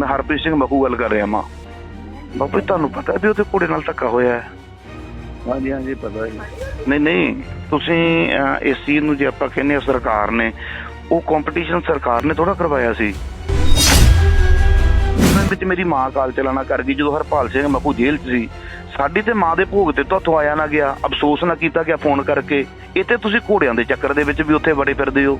ਮੈਂ ਹਰਪ੍ਰੀਤ ਸਿੰਘ ਮਖੂ ਗੱਲ ਕਰ ਰਿਹਾ ਮਾਂ ਬਾਪੂ ਜੀ, ਤੁਹਾਨੂੰ ਪਤਾ ਵੀ ਉਹਦੇ ਕੁੜੇ ਨਾਲ ਧੱਕਾ ਹੋਇਆ ਹੈ? ਹਾਂਜੀ ਹਾਂਜੀ ਪਤਾ ਹੈ ਨਹੀਂ ਨਹੀਂ ਤੁਸੀਂ ਅਹ, ਇਸ ਚੀਜ਼ ਨੂੰ ਜੇ ਆਪਾਂ ਕਹਿੰਦੇ ਹਾਂ ਸਰਕਾਰ ਨੇ ਉਹ ਕੰਪੀਟੀਸ਼ਨ ਸਰਕਾਰ ਨੇ ਥੋੜਾ ਕਰਵਾਇਆ ਸੀ। ਉਹਨਾਂ ਵਿੱਚ ਮੇਰੀ ਮਾਂ ਕਾਲ ਚਲਾਣਾ ਕਰ ਗਈ ਜਦੋਂ ਹਰਪਾਲ ਸਿੰਘ ਮਖੂ ਜੇਲ੍ਹ 'ਚ ਸੀ। ਸਾਡੀ ਤੇ ਮਾਂ ਦੇ ਭੋਗ ਤੇ ਤੋਂ ਆਇਆ ਨਾ ਗਿਆ ਅਫਸੋਸ ਨਾ ਕੀਤਾ ਗਿਆ ਫੋਨ ਕਰਕੇ। ਇਹ ਤੇ ਤੁਸੀਂ ਘੋੜਿਆਂ ਦੇ ਚੱਕਰ ਦੇ ਵਿੱਚ ਵੀ ਉੱਥੇ ਬੜੇ ਫਿਰਦੇ ਹੋ।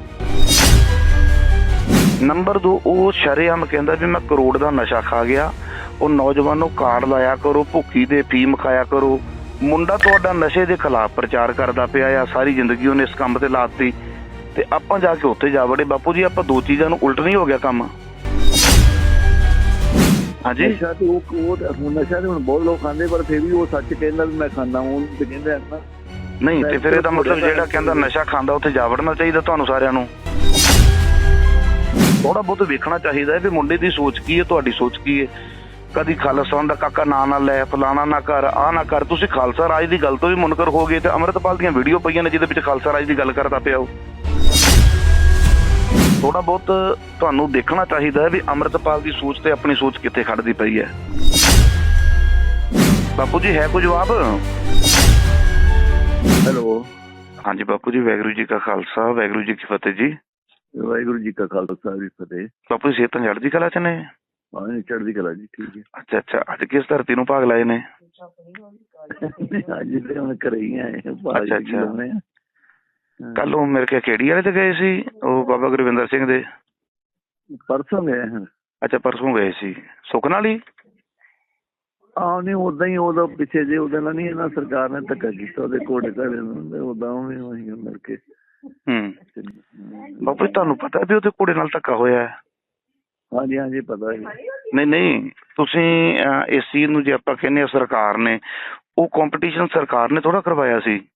ਨੰਬਰ 2 ਉਹ ਸ਼ਰੇਆਮ ਕਹਿੰਦਾ ਵੀ ਮੈਂ ਕਰੋੜ ਦਾ ਨਸ਼ਾ ਖਾ ਗਿਆ। ਉਹ ਨੌਜਵਾਨੋ ਕਾਰਡ ਲਾਇਆ ਕਰੋ ਭੁੱਖੀ ਦੇ ਫੀਮ ਖਾਇਆ ਕਰੋ। ਮੁੰਡਾ ਤੁਹਾਡਾ ਨਸ਼ੇ ਦੇ ਖਿਲਾਫ ਪ੍ਰਚਾਰ ਕਰਦਾ ਪਿਆ ਆ ਸਾਰੀ ਜ਼ਿੰਦਗੀ ਉਹਨੇ ਇਸ ਕੰਮ ਤੇ ਲਾਤੀ। ਤੇ ਆਪਾਂ ਜਾ ਕੇ ਉੱਥੇ ਜਾ ਵੜੇ। ਬਾਪੂ ਜੀ ਆਪਾਂ ਦੋ ਚੀਜ਼ਾਂ ਨੂੰ ਉਲਟ ਨਹੀਂ ਹੋ ਗਿਆ ਕੰਮ? ਹਾਂਜੀ? ਨਸ਼ਾ ਤੇ ਉਹ ਉਹ ਤਾਂ ਹੁਣ ਨਸ਼ਾ ਤੇ ਹੁਣ ਬਹੁਤ ਲੋਕ ਖਾਂਦੇ ਪਰ ਫਿਰ ਵੀ ਉਹ ਸੱਚ ਕਹਿੰਦਾ ਵੀ ਮੈਂ ਖਾਂਦਾ ਹੁਣ ਤੇ ਕਹਿੰਦਾ ਹੈ ਨਾ। ਨਹੀਂ ਤੇ ਫਿਰ ਇਹਦਾ ਮਤਲਬ ਜਿਹੜਾ ਕਹਿੰਦਾ ਨਸ਼ਾ ਖਾਂਦਾ ਉੱਥੇ ਜਾ ਵੜਨਾ ਚਾਹੀਦਾ ਤੁਹਾਨੂੰ ਸਾਰਿਆਂ ਨੂੰ? ਥੋੜਾ ਬਹੁਤ ਵੇਖਣਾ ਚਾਹੀਦਾ ਹੈ ਵੀ ਮੁੰਡੇ ਦੀ ਸੋਚ ਕੀ ਹੈ ਤੁਹਾਡੀ ਸੋਚ ਕੀ ਹੈ। ਕਦੀ ਖਾਲਸਾ ਦਾ ਕਾਕਾ ਨਾਂ ਨਾ ਲੈ ਫਲਾਣਾ ਨਾ ਕਰ ਆ ਨਾ ਕਰ ਤੁਸੀਂ ਖਾਲਸਾ ਰਾਜ ਦੀ ਗੱਲ ਤੋਂ ਵੀ ਮੁਨਕਰ ਹੋ ਗਏ ਤੇ ਅੰਮ੍ਰਿਤਪਾਲ ਦੀਆਂ ਵੀਡੀਓ ਪਈਆਂ ਨੇ ਜਿਹਦੇ ਵਿੱਚ ਖਾਲਸਾ ਰਾਜ ਦੀ ਗੱਲ ਕਰਦਾ ਪਿਆ ਉਹ। ਥੋੜਾ ਬਹੁਤ ਤੁਹਾਨੂੰ ਦੇਖਣਾ ਚਾਹੀਦਾ ਹੈ ਵੀ ਅੰਮ੍ਰਿਤਪਾਲ ਦੀ ਸੋਚ ਤੇ ਆਪਣੀ ਸੋਚ ਕਿੱਥੇ ਖੜਦੀ ਪਈ ਹੈ। ਬਾਪੂ ਜੀ ਹੈ ਕੋਈ ਜਵਾਬ? ਹੈਲੋ। ਹਾਂਜੀ ਬਾਪੂ ਜੀ ਵਾਹਿਗੁਰੂ ਜੀ ਕਾ ਖਾਲਸਾ ਵਾਹਿਗੁਰੂ ਜੀ ਕੀ ਫਤਿਹ ਜੀ। ਵਾਹਿਗੁਰੂ ਜੀ ਕਾ ਖਾਲਸਾ ਜੀ ਫਤਿਹ। ਬਾਪੂ ਜੀ ਸਿਹਤਾਂ ਚੜ੍ਹਦੀ ਕਲਾ ਚ ਨੇ? ਹਾਂ ਚੜ੍ਹਦੀ ਕਲਾ ਜੀ ਠੀਕ ਹੈ। ਅੱਛਾ ਅੱਛਾ ਅੱਜ ਕਿਸ ਧਰਤੀ ਨੂੰ ਭਾਗ ਲਾਏ ਨੇ? ਅੱਜ ਤੇ ਹੁਣ ਘਰੇ ਹੀ ਆਏ ਅੱਛਾ, ਅੱਛਾ। ਆ। ਕੱਲ ਉਹ ਮੇਰੇ ਕੇ ਕਿਹੜੀ ਵਾਲੇ ਤੇ ਗਏ ਸੀ? ਉਹ ਬਾਬਾ ਗੁਰਵਿੰਦਰ ਸਿੰਘ ਦੇ। ਪਰਸੋਂ ਗਏ ਹਾਂ। ਅੱਛਾ ਪਰਸੋਂ ਗਏ ਸੀ। ਸੁਖਨਾ ਵਾਲੀ ਆਹ ਨਹੀਂ ਉਦਾਂ ਹੀ ਉਦੋਂ ਪਿੱਛੇ ਜੇ ਉਹਦੇ ਨਾਲ ਨਹੀਂ ਇਹਨਾਂ ਸਰਕਾਰ ਨੇ ਧੱਕਾ ਕੀਤਾ ਉਹਦੇ ਕੋਡੇ ਘੜੇ ਨੂੰ ਉਦਾਂ ਉਵੇਂ ਉਹੀ ਮਿਲ ਕੇ। ਹੂੰ। ਬਾਪੂ ਜੀ, ਤੁਹਾਨੂੰ ਪਤਾ ਵੀ ਉਹਦੇ ਕੁੜੇ ਨਾਲ ਧੱਕਾ ਹੋਇਆ ਹੈ? ਹਾਂਜੀ ਹਾਂਜੀ ਪਤਾ ਹੈ ਨਹੀਂ ਨਹੀਂ ਤੁਸੀਂ ਅਹ, ਇਸ ਚੀਜ਼ ਨੂੰ ਜੇ ਆਪਾਂ ਕਹਿੰਦੇ ਹਾਂ ਸਰਕਾਰ ਨੇ ਉਹ ਕੰਪੀਟੀਸ਼ਨ ਸਰਕਾਰ ਨੇ ਥੋੜਾ ਕਰਵਾਇਆ ਸੀ।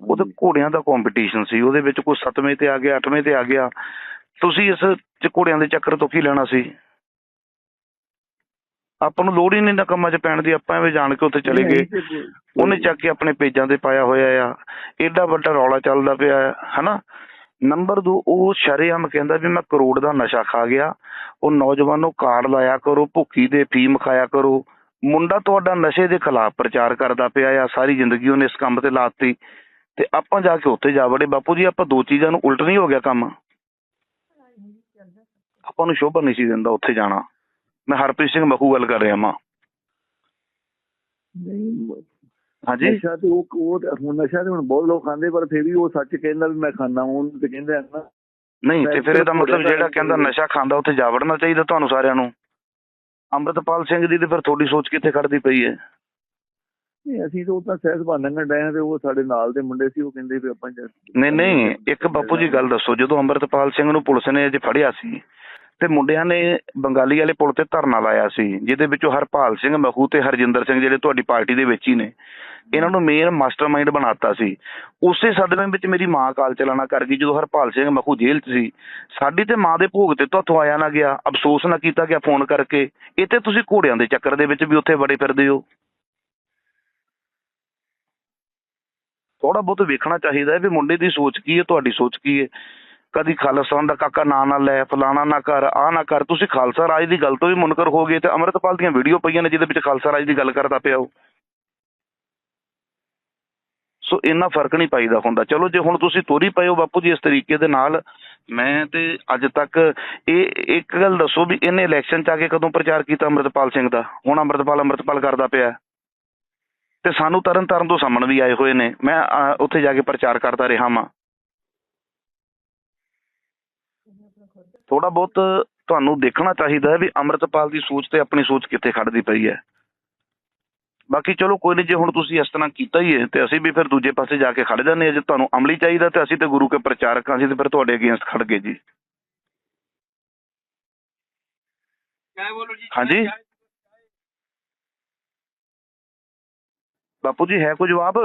ਉਹਦੇ ਘੋੜਿਆਂ ਦਾ ਕੰਪੀਟੀਸ਼ਨ ਸੀ ਉਹਦੇ ਵਿੱਚ ਕੋਈ 7ਵੇਂ ਤੇ ਆ ਗਿਆ 8ਵੇਂ ਤੇ ਆ ਗਿਆ। ਤੁਸੀਂ ਇਸ ਚ ਘੋੜਿਆਂ ਦੇ ਚੱਕਰ ਤੋਂ ਕੀ ਲੈਣਾ ਸੀ? ਆਪਾਂ ਨੂੰ ਲੋੜ ਹੀ ਨਹੀਂ ਨਾ ਕੰਮਾਂ 'ਚ ਪੈਣ ਦੀ ਆਪਾਂ ਐਵੇਂ ਜਾਣ ਕੇ ਉੱਥੇ ਚਲੇ ਗਏ। ਉਹਨੇ ਚੱਕ ਕੇ ਆਪਣੇ ਪੇਜਾਂ ਤੇ ਪਾਇਆ ਹੋਇਆ ਆ। ਏਡਾ ਵੱਡਾ ਰੌਲਾ ਚੱਲਦਾ ਪਿਆ ਹਨਾ? ਨੰਬਰ 2 ਉਹ ਸ਼ਰੇਆਮ ਕਹਿੰਦਾ ਵੀ ਮੈਂ ਕਰੋੜ ਦਾ ਨਸ਼ਾ ਖਾ ਗਿਆ। ਉਹ ਨੌਜਵਾਨੋ ਕਾਰਡ ਲਾਇਆ ਕਰੋ ਭੁੱਖੀ ਦੇ ਫੀਮ ਖਾਇਆ ਕਰੋ। ਮੁੰਡਾ ਤੁਹਾਡਾ ਨਸ਼ੇ ਦੇ ਖਿਲਾਫ ਪ੍ਰਚਾਰ ਕਰਦਾ ਪਿਆ ਆ ਸਾਰੀ ਜ਼ਿੰਦਗੀ ਉਹਨੇ ਇਸ ਕੰਮ ਤੇ ਲਾਤੀ ਤੇ ਆਪਾਂ ਜਾ ਕੇ ਉੱਥੇ ਜਾ ਵੜੇ। ਬਾਪੂ ਜੀ ਆਪਾਂ ਦੋ ਚੀਜ਼ਾਂ ਨੂੰ ਉਲਟ ਨਹੀਂ ਹੋ ਗਿਆ ਕੰਮ? ਆਪਾਂ ਨੂੰ ਸ਼ੋਭਾ ਨਹੀਂ ਸੀ ਦਿੰਦਾ ਉੱਥੇ ਜਾਣਾ। ਮੈਂ ਹਰਪ੍ਰੀਤ ਸਿੰਘ ਮਖੂ ਗੱਲ ਕਰ ਰਿਹਾ ਮਾਂ ਨਹੀਂ ਹਾਂਜੀ? ਨਸ਼ਾ ਤੇ ਉਹ ਉਹ ਹੁਣ ਨਸ਼ਾ ਤੇ ਹੁਣ ਬਹੁਤ ਲੋਕ ਖਾਂਦੇ ਪਰ ਫਿਰ ਵੀ ਉਹ ਸੱਚ ਕਹਿੰਦਾ ਵੀ ਮੈਂ ਖਾਂਦਾ ਹੁਣ ਤੇ ਕਹਿੰਦਾ ਨਾ। ਨਹੀਂ ਤੇ ਫਿਰ ਇਹਦਾ ਮਤਲਬ ਜਿਹੜਾ ਕਹਿੰਦਾ ਨਸ਼ਾ ਖਾਂਦਾ ਉੱਥੇ ਜਾ ਵੜਨਾ ਚਾਹੀਦਾ ਤੁਹਾਨੂੰ ਸਾਰਿਆਂ ਨੂੰ। ਅੰਮ੍ਰਿਤਪਾਲ ਸਿੰਘ ਦੀ ਤੇ ਫਿਰ ਤੁਹਾਡੀ ਸੋਚ ਕਿੱਥੇ ਖੜਦੀ ਪਈ ਹੈ? ਨਹੀਂ ਅਸੀਂ ਤਾਂ ਉਹ ਤਾਂ ਸਹਿਜ ਬਾਨੰਗਣ ਡਏ ਤੇ ਉਹ ਸਾਡੇ ਨਾਲ ਦੇ ਮੁੰਡੇ ਸੀ ਉਹ ਕਹਿੰਦੇ ਵੀ ਆਪਾਂ ਜਾ- ਨਹੀਂ ਨਹੀਂ ਇੱਕ ਬਾਪੂ ਜੀ ਗੱਲ ਦੱਸੋ ਜਦੋਂ ਅੰਮ੍ਰਿਤਪਾਲ ਸਿੰਘ ਨੂੰ ਪੁਲਿਸ ਨੇ ਅਜੇ ਫੜਿਆ ਸੀ ਤੇ ਮੁੰਡਿਆਂ ਨੇ ਬੰਗਾਲੀ ਵਾਲੇ ਪੁਲ ਤੇ ਧਰਨਾ ਲਾਇਆ ਸੀ, ਜਿਹਦੇ ਵਿੱਚੋਂ ਹਰਪਾਲ ਸਿੰਘ ਮਹੂ ਤੇ ਹਰਜਿੰਦਰ ਸਿੰਘ ਜਿਹੜੇ ਤੁਹਾਡੀ ਪਾਰਟੀ ਦੇ ਵਿੱਚ ਹੀ ਨੇ, ਇਹਨਾਂ ਨੂੰ ਮੇਨ ਮਾਸਟਰਮਾਈਂਡ ਬਣਾਤਾ ਸੀ। ਉਸੇ ਸਦਮੇ ਵਿੱਚ ਮੇਰੀ ਮਾਂ ਕਾਲ ਚਲਾਣਾ ਕਰ ਗਈ, ਜਦੋਂ ਹਰਪਾਲ ਸਿੰਘ ਮਖੂ ਜੇਲ੍ਹ 'ਚ ਸੀ। ਸਾਡੀ ਤੇ ਮਾਂ ਦੇ ਭੋਗ ਤੇ ਤੋਂ ਆਇਆ ਨਾ ਗਿਆ, ਅਫਸੋਸ ਨਾ ਕੀਤਾ ਗਿਆ ਫੋਨ ਕਰਕੇ। ਇਹ ਤੇ ਤੁਸੀਂ ਘੋੜਿਆਂ ਦੇ ਚੱਕਰ ਦੇ ਵਿੱਚ ਵੀ ਉੱਥੇ ਬੜੇ ਫਿਰਦੇ ਹੋ। ਥੋੜਾ ਬਹੁਤ ਵੇਖਣਾ ਚਾਹੀਦਾ ਹੈ ਵੀ ਮੁੰਡੇ ਦੀ ਸੋਚ ਕੀ ਹੈ, ਤੁਹਾਡੀ ਸੋਚ ਕੀ ਹੈ। ਕਦੀ ਖਾਲਸਤਾਨ ਦਾ ਕਾਕਾ ਨਾਂ ਨਾ ਲੈ, ਫਲਾਣਾ ਨਾ ਕਰ ਆ ਨਾ ਕਰ ਤੁਸੀਂ ਖਾਲਸਾ ਰਾਜ ਦੀ ਗੱਲ ਤੋਂ ਵੀ ਮੁਨਕਰ ਹੋ ਗਏ ਤੇ ਅੰਮ੍ਰਿਤਪਾਲ ਦੀਆਂ ਵੀਡੀਓ ਪਈਆਂ ਨੇ ਜਿਹਦੇ ਵਿੱਚ ਖਾਲਸਾ ਰਾਜ ਦੀ ਗੱਲ ਕਰਦਾ ਪਿਆ ਉਹ। ਸੋ ਇੰਨਾ ਫ਼ਰਕ ਨਹੀਂ ਪਾਈਦਾ ਹੁੰਦਾ। ਚਲੋ ਜੇ ਹੁਣ ਤੁਸੀਂ ਤੋਰੀ ਪਏ ਹੋ ਬਾਪੂ ਜੀ ਇਸ ਤਰੀਕੇ ਦੇ ਨਾਲ, ਮੈਂ ਤੇ ਅੱਜ ਤੱਕ ਇਹ ਇੱਕ ਗੱਲ ਦੱਸੋ ਵੀ ਇਹਨੇ ਇਲੈਕਸ਼ਨ ਚ ਆ ਕੇ ਕਦੋਂ ਪ੍ਰਚਾਰ ਕੀਤਾ ਅੰਮ੍ਰਿਤਪਾਲ ਸਿੰਘ ਦਾ? ਹੁਣ ਅੰਮ੍ਰਿਤਪਾਲ ਅੰਮ੍ਰਿਤਪਾਲ ਕਰਦਾ ਪਿਆ। ਤੇ ਸਾਨੂੰ ਤਰਨ ਤਾਰਨ ਤੋਂ ਸਾਹਮਣ ਵੀ ਆਏ ਹੋਏ ਨੇ। ਮੈਂ ਉੱਥੇ ਜਾ ਕੇ ਪ੍ਰਚਾਰ ਕਰਦਾ ਰਿਹਾ ਵਾਂ। ਥੋੜਾ ਬਹੁਤ ਤੁਹਾਨੂੰ ਦੇਖਣਾ ਚਾਹੀਦਾ ਹੈ ਵੀ ਅੰਮ੍ਰਿਤਪਾਲ ਦੀ ਸੋਚ ਤੇ ਆਪਣੀ ਸੋਚ ਕਿੱਥੇ ਖੜਦੀ ਪਈ ਹੈ। ਬਾਕੀ ਚਲੋ ਕੋਈ ਨਹੀਂ ਜੇ ਹੁਣ ਤੁਸੀਂ ਇਸ ਤਰ੍ਹਾਂ ਕੀਤਾ ਹੀ ਹੈ ਤੇ ਅਸੀਂ ਵੀ ਫਿਰ ਦੂਜੇ ਪਾਸੇ ਜਾ ਕੇ ਖੜ ਜਾਂਦੇ ਹਾਂ। ਜੇ ਤੁਹਾਨੂੰ ਅਮਲੀ ਚਾਹੀਦਾ ਤੇ ਅਸੀਂ ਤੇ ਗੁਰੂ ਕੇ ਪ੍ਰਚਾਰਕ ਹਾਂ ਅਸੀਂ ਤੇ ਫਿਰ ਤੁਹਾਡੇ ਅਗੇਂਸਟ ਖੜ ਗਏ ਜੀ। ਹਾਂਜੀ। ਬਾਪੂ ਜੀ ਹੈ ਕੋਈ ਜਵਾਬ?